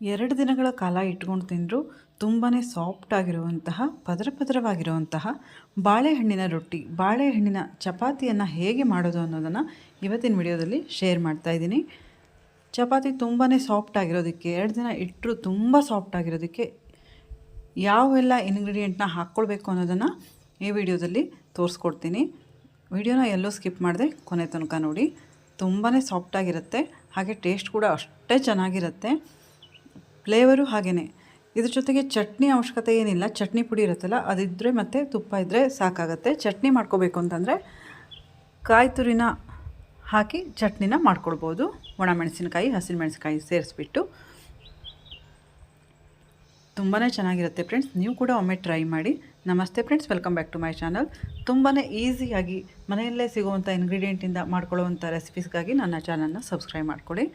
ಎರಡು ದಿನಗಳ ಕಾಲ ಇಟ್ಕೊಂಡು ತಿಂದರೂ ತುಂಬಾ ಸಾಫ್ಟ್ ಆಗಿರುವಂತಹ, ಪದರ ಪದರವಾಗಿರುವಂತಹ ಬಾಳೆಹಣ್ಣಿನ ರೊಟ್ಟಿ, ಬಾಳೆಹಣ್ಣಿನ ಚಪಾತಿಯನ್ನು ಹೇಗೆ ಮಾಡೋದು ಅನ್ನೋದನ್ನು ಇವತ್ತಿನ ವಿಡಿಯೋದಲ್ಲಿ ಶೇರ್ ಮಾಡ್ತಾ ಇದ್ದೀನಿ. ಚಪಾತಿ ತುಂಬಾ ಸಾಫ್ಟ್ ಆಗಿರೋದಕ್ಕೆ, ಎರಡು ದಿನ ಇಟ್ಟರು ತುಂಬ ಸಾಫ್ಟ್ ಆಗಿರೋದಕ್ಕೆ ಯಾವೆಲ್ಲ ಇನ್ಗ್ರೀಡಿಯೆಂಟ್ನ ಹಾಕ್ಕೊಳ್ಬೇಕು ಅನ್ನೋದನ್ನು ಈ ವಿಡಿಯೋದಲ್ಲಿ ತೋರಿಸ್ಕೊಡ್ತೀನಿ. ವಿಡಿಯೋನ ಎಲ್ಲೋ ಸ್ಕಿಪ್ ಮಾಡಿದೆ ಕೊನೆ ತನಕ ನೋಡಿ. ತುಂಬಾ ಸಾಫ್ಟಾಗಿರುತ್ತೆ ಹಾಗೆ ಟೇಸ್ಟ್ ಕೂಡ ಅಷ್ಟೇ ಚೆನ್ನಾಗಿರುತ್ತೆ. ಫ್ಲೇವರು ಹಾಗೆಯೇ ಇದ್ರ ಜೊತೆಗೆ ಚಟ್ನಿ ಅವಶ್ಯಕತೆ ಏನಿಲ್ಲ. ಚಟ್ನಿ ಪುಡಿ ಇರುತ್ತಲ್ಲ ಅದಿದ್ದರೆ ಮತ್ತು ತುಪ್ಪ ಇದ್ದರೆ ಸಾಕಾಗತ್ತೆ. ಚಟ್ನಿ ಮಾಡ್ಕೋಬೇಕು ಅಂತಂದರೆ ಕಾಯಿ ತುರಿನ ಹಾಕಿ ಚಟ್ನಿನ ಮಾಡ್ಕೊಳ್ಬೋದು. ಒಣಮೆಣಸಿನಕಾಯಿ ಹಸಿರುಮೆಣಸಿನಕಾಯಿ ಸೇರಿಸ್ಬಿಟ್ಟು. ತುಂಬಾ ಚೆನ್ನಾಗಿರುತ್ತೆ ಫ್ರೆಂಡ್ಸ್. ನೀವು ಕೂಡ ಒಮ್ಮೆ ಟ್ರೈ ಮಾಡಿ. ನಮಸ್ತೆ friends. Welcome back to my channel. ತುಂಬಾ ಈಸಿಯಾಗಿ ಮನೆಯಲ್ಲೇ ಸಿಗುವಂಥ ಇಂಗ್ರೀಡಿಯೆಂಟಿಂದ ಮಾಡ್ಕೊಳ್ಳುವಂಥ ರೆಸಿಪೀಸ್ಗಾಗಿ ನನ್ನ ಚಾನಲ್ನ ಸಬ್ಸ್ಕ್ರೈಬ್ ಮಾಡ್ಕೊಳ್ಳಿ.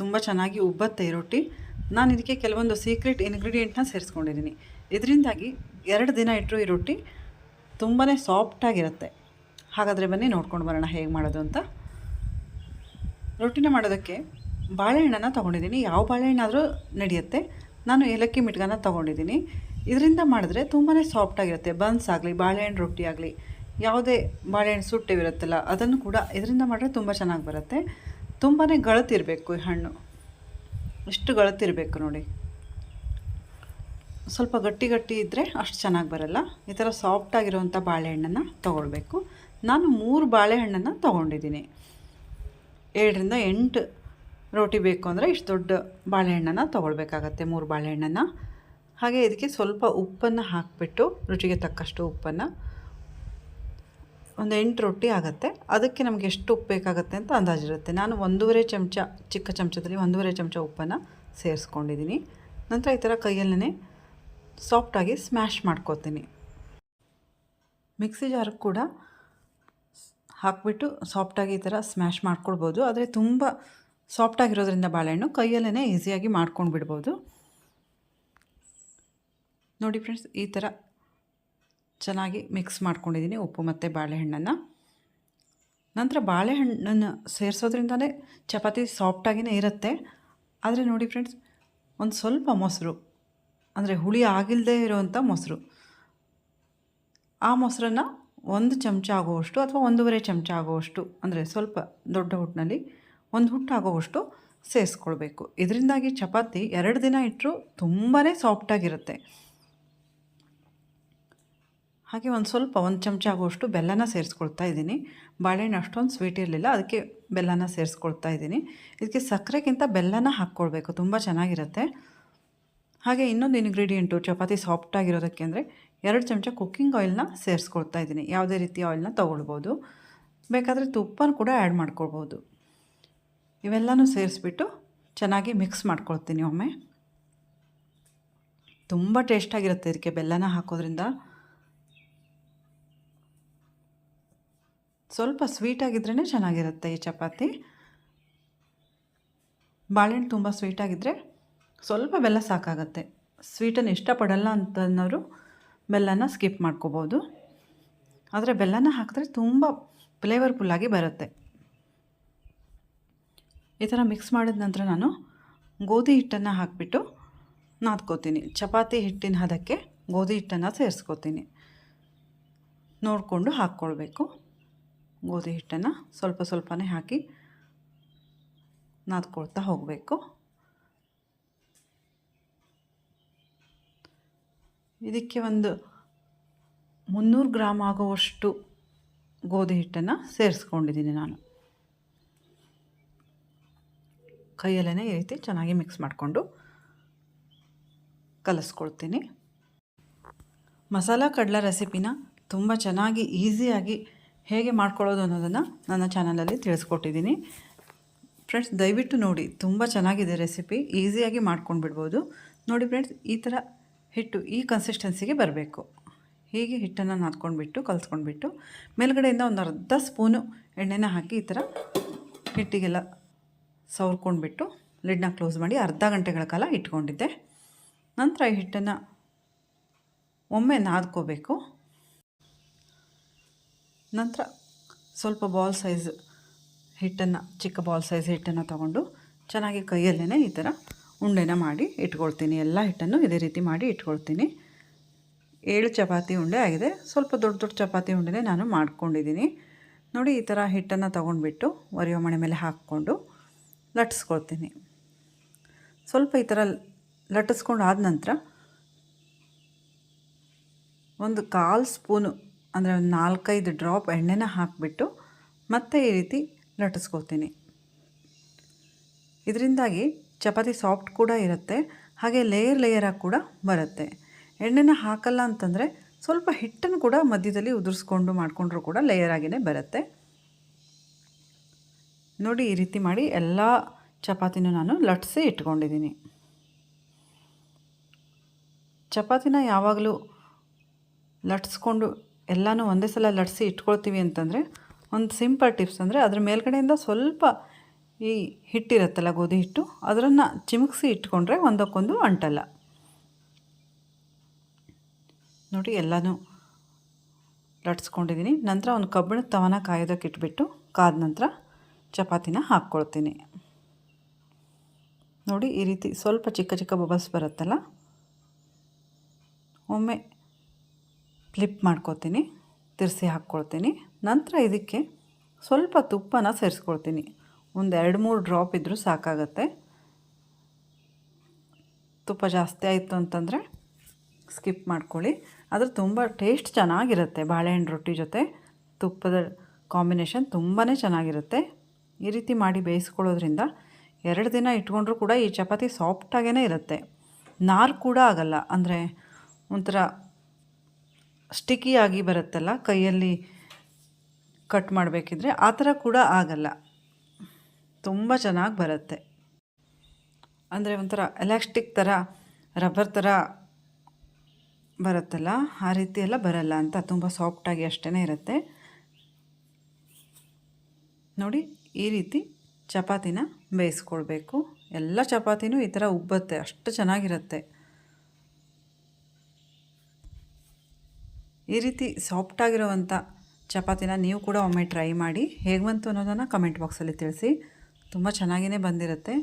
ತುಂಬ ಚೆನ್ನಾಗಿ ಉಬ್ಬತ್ತೆ ರೊಟ್ಟಿ. ನಾನು ಇದಕ್ಕೆ ಕೆಲವೊಂದು ಸೀಕ್ರೆಟ್ ಇಂಗ್ರೀಡಿಯೆಂಟ್ನ ಸೇರಿಸ್ಕೊಂಡಿದ್ದೀನಿ ಇದರಿಂದಾಗಿ ಎರಡು ದಿನ ಇಟ್ಟರು ಈ ರೊಟ್ಟಿ ತುಂಬಾ ಸಾಫ್ಟಾಗಿರುತ್ತೆ ಹಾಗಾದರೆ ಬನ್ನಿ ನೋಡ್ಕೊಂಡು ಬರೋಣ ಹೇಗೆ ಮಾಡೋದು ಅಂತ. ರೊಟ್ಟಿನ ಮಾಡೋದಕ್ಕೆ ಬಾಳೆಹಣ್ಣನ್ನು ತೊಗೊಂಡಿದ್ದೀನಿ ಯಾವ ಬಾಳೆಹಣ್ಣಾದರೂ ನಡೆಯುತ್ತೆ. ನಾನು ಏಲಕ್ಕಿ ಮಿಟ್ಗನ್ನ ತೊಗೊಂಡಿದ್ದೀನಿ ಇದರಿಂದ ಮಾಡಿದ್ರೆ ತುಂಬಾ ಸಾಫ್ಟಾಗಿರುತ್ತೆ ಬನ್ಸ್ ಆಗಲಿ ಬಾಳೆಹಣ್ಣು ರೊಟ್ಟಿ ಆಗಲಿ, ಯಾವುದೇ ಬಾಳೆಹಣ್ಣು ಸುಟ್ಟಿವಿರುತ್ತಲ್ಲ, ಅದನ್ನು ಕೂಡ ಇದರಿಂದ ಮಾಡಿದ್ರೆ ತುಂಬ ಚೆನ್ನಾಗಿ ಬರುತ್ತೆ. ತುಂಬಾ ಗಳತಿರಬೇಕು ಈ ಹಣ್ಣು. ಇಷ್ಟು ಗಳತಿರಬೇಕು ನೋಡಿ. ಸ್ವಲ್ಪ ಗಟ್ಟಿ ಗಟ್ಟಿ ಇದ್ದರೆ ಅಷ್ಟು ಚೆನ್ನಾಗಿ ಬರಲ್ಲ. ಈ ಥರ ಸಾಫ್ಟಾಗಿರುವಂಥ ಬಾಳೆಹಣ್ಣನ್ನು ತೊಗೊಳ್ಬೇಕು. ನಾನು ಮೂರು ಬಾಳೆಹಣ್ಣನ್ನು ತೊಗೊಂಡಿದ್ದೀನಿ. ಏಳರಿಂದ ಎಂಟು ರೋಟಿ ಬೇಕು ಅಂದರೆ ಇಷ್ಟು ದೊಡ್ಡ ಬಾಳೆಹಣ್ಣನ್ನು ತೊಗೊಳ್ಬೇಕಾಗತ್ತೆ ಮೂರು ಬಾಳೆಹಣ್ಣನ್ನು. ಹಾಗೆ ಇದಕ್ಕೆ ಸ್ವಲ್ಪ ಉಪ್ಪನ್ನು ಹಾಕಿಬಿಟ್ಟು ರುಚಿಗೆ ತಕ್ಕಷ್ಟು ಉಪ್ಪನ್ನು. ಒಂದು ಎಂಟು ರೊಟ್ಟಿ ಆಗುತ್ತೆ. ಅದಕ್ಕೆ ನಮಗೆ ಎಷ್ಟು ಉಪ್ಪು ಬೇಕಾಗುತ್ತೆ ಅಂತ ಅಂದಾಜಿರುತ್ತೆ ನಾನು ಒಂದೂವರೆ ಚಮಚ, ಚಿಕ್ಕ ಚಮಚದಲ್ಲಿ ಒಂದೂವರೆ ಚಮಚ ಉಪ್ಪನ್ನು ಸೇರಿಸ್ಕೊಂಡಿದ್ದೀನಿ ನಂತರ ಈ ಥರ ಕೈಯಲ್ಲೇ ಸಾಫ್ಟಾಗಿ ಸ್ಮ್ಯಾಶ್ ಮಾಡ್ಕೋತೀನಿ. ಮಿಕ್ಸಿ ಜಾರ್ ಕೂಡ ಹಾಕಿಬಿಟ್ಟು ಸಾಫ್ಟಾಗಿ ಈ ಥರ ಸ್ಮ್ಯಾಶ್ ಮಾಡ್ಕೊಳ್ಬೋದು. ಆದರೆ ತುಂಬ ಸಾಫ್ಟಾಗಿರೋದ್ರಿಂದ ಬಾಳೆಹಣ್ಣು ಕೈಯಲ್ಲೇ ಈಸಿಯಾಗಿ ಮಾಡ್ಕೊಂಡು ಬಿಡ್ಬೋದು ನೋಡಿ ಫ್ರೆಂಡ್ಸ್ ಈ ಥರ ಚೆನ್ನಾಗಿ ಮಿಕ್ಸ್ ಮಾಡ್ಕೊಂಡಿದ್ದೀನಿ ಉಪ್ಪು ಮತ್ತು ಬಾಳೆಹಣ್ಣನ್ನು. ನಂತರ ಬಾಳೆಹಣ್ಣನ್ನು ಸೇರಿಸೋದ್ರಿಂದಲೇ ಚಪಾತಿ ಸಾಫ್ಟಾಗಿಯೇ ಇರುತ್ತೆ. ಆದರೆ ನೋಡಿ ಫ್ರೆಂಡ್ಸ್ ಒಂದು ಸ್ವಲ್ಪ ಮೊಸರು, ಅಂದರೆ ಹುಳಿ ಆಗಿಲ್ಲದೆ ಇರೋವಂಥ ಮೊಸರು. ಆ ಮೊಸರನ್ನು ಒಂದು ಚಮಚ ಆಗುವಷ್ಟು ಅಥವಾ ಒಂದೂವರೆ ಚಮಚ ಆಗುವಷ್ಟು, ಅಂದರೆ ಸ್ವಲ್ಪ ದೊಡ್ಡ ಹುಟ್ಟಿನಲ್ಲಿ ಒಂದು ಹುಟ್ಟು ಆಗುವಷ್ಟು ಸೇರಿಸ್ಕೊಳ್ಬೇಕು. ಇದರಿಂದಾಗಿ ಚಪಾತಿ ಎರಡು ದಿನ ಇಟ್ಟರೂ ತುಂಬಾ ಸಾಫ್ಟಾಗಿರುತ್ತೆ ಹಾಗೆ ಒಂದು ಸ್ವಲ್ಪ ಒಂದು ಚಮಚ ಆಗುವಷ್ಟು ಬೆಲ್ಲನ ಸೇರಿಸ್ಕೊಳ್ತಾ ಇದ್ದೀನಿ. ಬಾಳೆಹಣ್ಣು ಅಷ್ಟೊಂದು ಸ್ವೀಟ್ ಇರಲಿಲ್ಲ, ಅದಕ್ಕೆ ಬೆಲ್ಲನ ಸೇರಿಸ್ಕೊಳ್ತಾ ಇದ್ದೀನಿ. ಇದಕ್ಕೆ ಸಕ್ಕರೆಗಿಂತ ಬೆಲ್ಲನ ಹಾಕ್ಕೊಳ್ಬೇಕು, ತುಂಬ ಚೆನ್ನಾಗಿರುತ್ತೆ. ಹಾಗೆ ಇನ್ನೊಂದು ಇಂಗ್ರೀಡಿಯೆಂಟು ಚಪಾತಿ ಸಾಫ್ಟಾಗಿರೋದಕ್ಕೆ ಅಂದರೆ ಎರಡು ಚಮಚ ಕುಕ್ಕಿಂಗ್ ಆಯಿಲ್ನ ಸೇರಿಸ್ಕೊಳ್ತಾ ಇದ್ದೀನಿ. ಯಾವುದೇ ರೀತಿ ಆಯಿಲ್ನ ತೊಗೊಳ್ಬೋದು. ಬೇಕಾದರೆ ತುಪ್ಪನ ಕೂಡ ಆ್ಯಡ್ ಮಾಡ್ಕೊಳ್ಬೋದು. ಇವೆಲ್ಲನೂ ಸೇರಿಸ್ಬಿಟ್ಟು ಚೆನ್ನಾಗಿ ಮಿಕ್ಸ್ ಮಾಡ್ಕೊಳ್ತೀನಿ ಒಮ್ಮೆ. ತುಂಬ ಟೇಸ್ಟಾಗಿರುತ್ತೆ ಇದಕ್ಕೆ ಬೆಲ್ಲನ ಹಾಕೋದ್ರಿಂದ. ಸ್ವಲ್ಪ ಸ್ವೀಟಾಗಿದ್ರೇ ಚೆನ್ನಾಗಿರುತ್ತೆ ಈ ಚಪಾತಿ. ಬಾಳೆಹಣ್ಣು ತುಂಬ ಸ್ವೀಟಾಗಿದ್ದರೆ ಸ್ವಲ್ಪ ಬೆಲ್ಲ ಸಾಕಾಗತ್ತೆ. ಸ್ವೀಟನ್ನು ಇಷ್ಟಪಡಲ್ಲ ಅಂತನ್ನೋರು ಬೆಲ್ಲನ ಸ್ಕಿಪ್ ಮಾಡ್ಕೋಬೋದು. ಆದರೆ ಬೆಲ್ಲನ ಹಾಕಿದ್ರೆ ತುಂಬ ಫ್ಲೇವರ್ಫುಲ್ಲಾಗಿ ಬರುತ್ತೆ. ಈ ಥರ ಮಿಕ್ಸ್ ಮಾಡಿದ ನಂತರ ನಾನು ಗೋಧಿ ಹಿಟ್ಟನ್ನು ಹಾಕಿಬಿಟ್ಟು ನಾದ್ಕೋತೀನಿ. ಚಪಾತಿ ಹಿಟ್ಟಿನ ಹದಕ್ಕೆ ಗೋಧಿ ಹಿಟ್ಟನ್ನು ಸೇರಿಸ್ಕೋತೀನಿ. ನೋಡಿಕೊಂಡು ಹಾಕ್ಕೊಳ್ಬೇಕು. ಗೋಧಿ ಹಿಟ್ಟನ್ನು ಸ್ವಲ್ಪ ಸ್ವಲ್ಪನೇ ಹಾಕಿ ನಾದ್ಕೊಳ್ತಾ ಹೋಗಬೇಕು. ಇದಕ್ಕೆ ಒಂದು ಮುನ್ನೂರು ಗ್ರಾಮ್ ಆಗುವಷ್ಟು ಗೋಧಿ ಹಿಟ್ಟನ್ನು ಸೇರಿಸ್ಕೊಂಡಿದ್ದೀನಿ ನಾನು. ಕೈಯಲ್ಲೇ ಈ ರೀತಿ ಚೆನ್ನಾಗಿ ಮಿಕ್ಸ್ ಮಾಡಿಕೊಂಡು ಕಲಿಸ್ಕೊಳ್ತೀನಿ. ಮಸಾಲ ಕಡಲೆ ರೆಸಿಪಿನ ತುಂಬ ಚೆನ್ನಾಗಿ ಈಸಿಯಾಗಿ ಹೇಗೆ ಮಾಡ್ಕೊಳ್ಳೋದು ಅನ್ನೋದನ್ನು ನನ್ನ ಚಾನಲಲ್ಲಿ ತಿಳಿಸ್ಕೊಟ್ಟಿದ್ದೀನಿ. ಫ್ರೆಂಡ್ಸ್ ದಯವಿಟ್ಟು ನೋಡಿ, ತುಂಬ ಚೆನ್ನಾಗಿದೆ ರೆಸಿಪಿ ಈಸಿಯಾಗಿ ಮಾಡ್ಕೊಂಡು ಬಿಡ್ಬೋದು ನೋಡಿ ಫ್ರೆಂಡ್ಸ್ ಈ ಥರ ಹಿಟ್ಟು ಈ ಕನ್ಸಿಸ್ಟೆನ್ಸಿಗೆ ಬರಬೇಕು. ಹೀಗೆ ಹಿಟ್ಟನ್ನು ನಾದ್ಕೊಂಡ್ಬಿಟ್ಟು, ಕಲಿಸ್ಕೊಂಡ್ಬಿಟ್ಟು, ಮೇಲ್ಗಡೆಯಿಂದ ಒಂದು ಅರ್ಧ ಸ್ಪೂನು ಎಣ್ಣೆನ ಹಾಕಿ ಈ ಥರ ಹಿಟ್ಟಿಗೆಲ್ಲ ಸವರ್ಕೊಂಡ್ಬಿಟ್ಟು ಲಿಡ್ನ ಕ್ಲೋಸ್ ಮಾಡಿ ಅರ್ಧ ಗಂಟೆಗಳ ಕಾಲ ಇಟ್ಕೊಂಡಿದ್ದೆ. ನಂತರ ಈ ಹಿಟ್ಟನ್ನು ಒಮ್ಮೆ ನಾದ್ಕೋಬೇಕು. ನಂತರ ಸ್ವಲ್ಪ ಬಾಲ್ ಸೈಜ್ ಹಿಟ್ಟನ್ನು, ಚಿಕ್ಕ ಬಾಲ್ ಸೈಜ್ ಹಿಟ್ಟನ್ನು ತಗೊಂಡು ಚೆನ್ನಾಗಿ ಕೈಯಲ್ಲೇ ಈ ಥರ ಉಂಡೆನ ಮಾಡಿ ಇಟ್ಕೊಳ್ತೀನಿ. ಎಲ್ಲ ಹಿಟ್ಟನ್ನು ಇದೇ ರೀತಿ ಮಾಡಿ ಇಟ್ಕೊಳ್ತೀನಿ. ಏಳು ಚಪಾತಿ ಉಂಡೆ ಆಗಿದೆ. ಸ್ವಲ್ಪ ದೊಡ್ಡ ದೊಡ್ಡ ಚಪಾತಿ ಉಂಡೆನೇ ನಾನು ಮಾಡ್ಕೊಂಡಿದ್ದೀನಿ. ನೋಡಿ, ಈ ಥರ ಹಿಟ್ಟನ್ನು ತೊಗೊಂಡ್ಬಿಟ್ಟು ಒರೆಯೋ ಮಣೆ ಮೇಲೆ ಹಾಕ್ಕೊಂಡು ಲಟ್ಟಿಸ್ಕೊಳ್ತೀನಿ. ಸ್ವಲ್ಪ ಈ ಥರ ಲಟ್ಟಿಸ್ಕೊಂಡು ಆದ ನಂತರ ಒಂದು ಕಾಲು ಸ್ಪೂನು ಅಂದರೆ ಒಂದು ನಾಲ್ಕೈದು ಡ್ರಾಪ್ ಎಣ್ಣೆನ ಹಾಕಿಬಿಟ್ಟು ಮತ್ತೆ ಈ ರೀತಿ ಲಟ್ಟಿಸ್ಕೊತೀನಿ ಇದರಿಂದಾಗಿ ಚಪಾತಿ ಸಾಫ್ಟ್ ಕೂಡ ಇರುತ್ತೆ, ಹಾಗೆ ಲೇಯರ್ ಲೇಯರಾಗಿ ಕೂಡ ಬರುತ್ತೆ. ಎಣ್ಣೆನ ಹಾಕಲ್ಲ ಅಂತಂದರೆ ಸ್ವಲ್ಪ ಹಿಟ್ಟನ್ನು ಕೂಡ ಮಧ್ಯದಲ್ಲಿ ಉದುರಿಸ್ಕೊಂಡು ಮಾಡಿಕೊಂಡ್ರೂ ಕೂಡ ಲೇಯರ್ ಆಗಿಯೇ ಬರುತ್ತೆ. ನೋಡಿ, ಈ ರೀತಿ ಮಾಡಿ ಎಲ್ಲ ಚಪಾತಿನೂ ನಾನು ಲಟ್ಟಿಸಿ ಇಟ್ಕೊಂಡಿದ್ದೀನಿ. ಚಪಾತಿನ ಯಾವಾಗಲೂ ಲಟ್ಸ್ಕೊಂಡು ಎಲ್ಲನೂ ಒಂದೇ ಸಲ ಲಟ್ಸಿ ಇಟ್ಕೊಳ್ತೀವಿ ಅಂತಂದರೆ ಒಂದು ಸಿಂಪಲ್ ಟಿಪ್ಸ್ ಅಂದರೆ ಅದ್ರ ಮೇಲ್ಗಡೆಯಿಂದ ಸ್ವಲ್ಪ ಈ ಹಿಟ್ಟಿರುತ್ತಲ್ಲ ಗೋಧಿ ಹಿಟ್ಟು ಅದನ್ನು ಚಿಮುಕ್ಸಿ ಇಟ್ಕೊಂಡ್ರೆ ಒಂದಕ್ಕೊಂದು ಅಂಟಲ್ಲ. ನೋಡಿ ಎಲ್ಲನೂ ಲಟ್ಸ್ಕೊಂಡಿದ್ದೀನಿ ನಂತರ ಒಂದು ಕಬ್ಬಿಣದ ತವನ ಕಾಯೋದಕ್ಕೆ ಇಟ್ಬಿಟ್ಟು ಕಾದ ನಂತರ ಚಪಾತಿನ ಹಾಕ್ಕೊಳ್ತೀನಿ. ನೋಡಿ ಈ ರೀತಿ ಸ್ವಲ್ಪ ಚಿಕ್ಕ ಚಿಕ್ಕ ಬಬಲ್ಸ್ ಬರುತ್ತಲ್ಲ, ಒಮ್ಮೆ ಫ್ಲಿಪ್ ಮಾಡ್ಕೊತೀನಿ, ತಿರ್ಸಿ ಹಾಕ್ಕೊಳ್ತೀನಿ. ನಂತರ ಇದಕ್ಕೆ ಸ್ವಲ್ಪ ತುಪ್ಪನ ಸೇರಿಸ್ಕೊಳ್ತೀನಿ. ಒಂದು ಎರಡು ಮೂರು ಡ್ರಾಪ್ ಇದ್ದರೂ ಸಾಕಾಗತ್ತೆ. ತುಪ್ಪ ಜಾಸ್ತಿ ಆಯಿತು ಅಂತಂದರೆ ಸ್ಕಿಪ್ ಮಾಡ್ಕೊಳ್ಳಿ. ಆದರೆ ತುಂಬ ಟೇಸ್ಟ್ ಚೆನ್ನಾಗಿರುತ್ತೆ ಬಾಳೆಹಣ್ಣು ರೊಟ್ಟಿ ಜೊತೆ. ತುಪ್ಪದ ಕಾಂಬಿನೇಷನ್ ತುಂಬಾ ಚೆನ್ನಾಗಿರುತ್ತೆ. ಈ ರೀತಿ ಮಾಡಿ ಬೇಯಿಸ್ಕೊಳ್ಳೋದ್ರಿಂದ ಎರಡು ದಿನ ಇಟ್ಕೊಂಡ್ರೂ ಕೂಡ ಈ ಚಪಾತಿ ಸಾಫ್ಟಾಗೇ ಇರುತ್ತೆ. ನಾರು ಕೂಡ ಆಗಲ್ಲ. ಅಂದರೆ ಒಂಥರ ಸ್ಟಿಕಿಯಾಗಿ ಬರುತ್ತಲ್ಲ, ಕೈಯಲ್ಲಿ ಕಟ್ ಮಾಡಬೇಕಿದ್ರೆ ಆ ಥರ ಕೂಡ ಆಗಲ್ಲ. ತುಂಬ ಚೆನ್ನಾಗಿ ಬರುತ್ತೆ. ಅಂದರೆ ಒಂಥರ ಎಲಾಸ್ಟಿಕ್ ಥರ ರಬ್ಬರ್ ಥರ ಬರುತ್ತಲ್ಲ, ಆ ರೀತಿ ಎಲ್ಲ ಬರಲ್ಲ ಅಂತ ತುಂಬ ಸಾಫ್ಟಾಗಿ ಅಷ್ಟೇ ಇರುತ್ತೆ. ನೋಡಿ, ಈ ರೀತಿ ಚಪಾತಿನ ಬೇಯಿಸ್ಕೊಳ್ಬೇಕು. ಎಲ್ಲ ಚಪಾತಿನೂ ಈ ಥರ ಉಬ್ಬತ್ತೆ, ಅಷ್ಟು ಚೆನ್ನಾಗಿರುತ್ತೆ. ಈ ರೀತಿ ಸಾಫ್ಟ್ ಆಗಿರೋವಂಥ ಚಪಾತಿನ ನೀವು ಕೂಡ ಒಮ್ಮೆ ಟ್ರೈ ಮಾಡಿ ಹೇಗೆ ಬಂತು ಅನ್ನೋದನ್ನು ಕಮೆಂಟ್ ಬಾಕ್ಸಲ್ಲಿ ತಿಳಿಸಿ. ತುಂಬ ಚೆನ್ನಾಗಿಯೇ ಬಂದಿರುತ್ತೆ.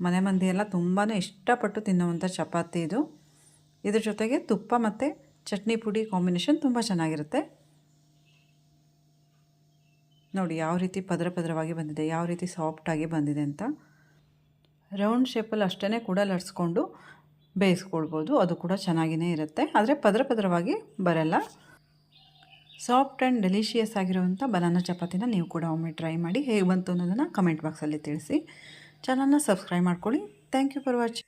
ಮನೆ ಮಂದಿಯೆಲ್ಲ ತುಂಬಾ ಇಷ್ಟಪಟ್ಟು ತಿನ್ನುವಂಥ ಚಪಾತಿ ಇದು. ಇದ್ರ ಜೊತೆಗೆ ತುಪ್ಪ ಮತ್ತು ಚಟ್ನಿ ಪುಡಿ ಕಾಂಬಿನೇಷನ್ ತುಂಬ ಚೆನ್ನಾಗಿರುತ್ತೆ. ನೋಡಿ ಯಾವ ರೀತಿ ಪದರ ಪದರವಾಗಿ ಬಂದಿದೆ, ಯಾವ ರೀತಿ ಸಾಫ್ಟಾಗಿ ಬಂದಿದೆ ಅಂತ. ರೌಂಡ್ ಶೇಪಲ್ಲಿ ಅಷ್ಟೇ ಕೂಡ ಲಟ್ಸ್ಕೊಂಡು ಬೇಯಿಸ್ಕೊಳ್ಬೋದು. ಅದು ಕೂಡ ಚೆನ್ನಾಗಿಯೇ ಇರುತ್ತೆ. ಆದರೆ ಪದರ ಪದರವಾಗಿ ಬರಲ್ಲ. ಸಾಫ್ಟ್ ಆ್ಯಂಡ್ ಡೆಲಿಷಿಯಸ್ ಆಗಿರುವಂಥ ಬನಾನ ಚಪಾತಿನ ನೀವು ಕೂಡ ಒಮ್ಮೆ ಟ್ರೈ ಮಾಡಿ ಹೇಗೆ ಬಂತು ಅನ್ನೋದನ್ನು ಕಮೆಂಟ್ ಬಾಕ್ಸಲ್ಲಿ ತಿಳಿಸಿ. ಚಾನಲ್ನ ಸಬ್ಸ್ಕ್ರೈಬ್ ಮಾಡ್ಕೊಳ್ಳಿ. Thank you for watching.